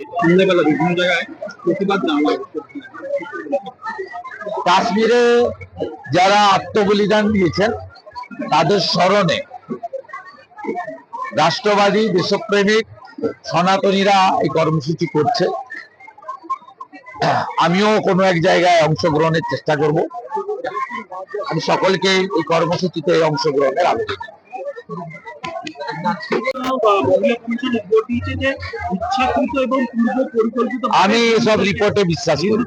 বিভিন্ন জায়গায় প্রতিবাদ কাশ্মীরে যারা আত্মবলিদান দিয়েছেন, তাদের স্মরণে রাষ্ট্রবাদী, দেশপ্রেমিক, সনাতনীরা এই কর্মসূচি করছে। আমিও কোনো এক জায়গায় অংশগ্রহণের চেষ্টা করব। আমি সকলকে এই কর্মসূচিতে অংশগ্রহণের আবেদন আমি এসব রিপোর্টে বিশ্বাস। করি।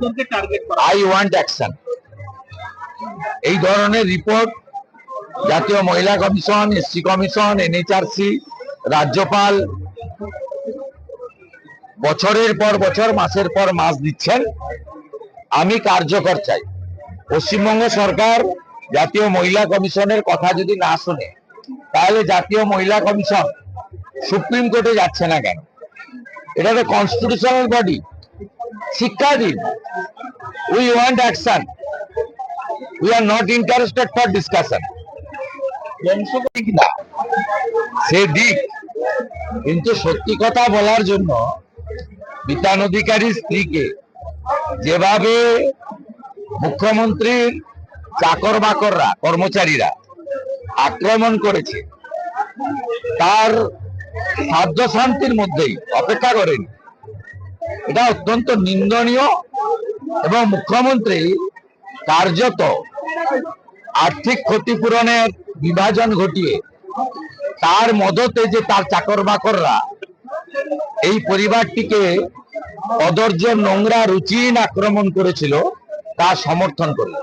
আই ওয়ান্ট অ্যাকশন এই ধরনের রিপোর্ট জাতীয় মহিলা কমিশন এসসি কমিশন এনএচআরসি রাজ্যপাল বছরের পর বছর মাসের পর মাস দিচ্ছেন। আমি কার্যকর চাই। পশ্চিমবঙ্গ সরকার জাতীয় মহিলা কমিশনের কথা যদি না শুনে তাহলে জাতীয় মহিলা কমিশন সুপ্রিম কোর্টে যাচ্ছে না কেন? এটা তো কনস্টিটিউশনাল বডি শিক্ষা দিন। We want action we are not interested for discussion বংশ ঠিক না। সে দিক। কিন্তু সত্যি কথা বলার জন্য বিতান অধিকারী স্ত্রীকে যেভাবে মুখ্যমন্ত্রীর চাকর বাকররা কর্মচারীরা আক্রমণ করেছে। তার সাধ্য শান্তির মধ্যেই অপেক্ষা করেন। এটা অত্যন্ত নিন্দনীয় এবং মুখ্যমন্ত্রী কার্যত আর্থিক ক্ষতিপূরণের বিভাজন ঘটিয়ে তার মদতে যে তার চাকর বাকররা এই পরিবারটিকে অদর্য নোংরা রুচিহীন আক্রমণ করেছিল, তা সমর্থন করল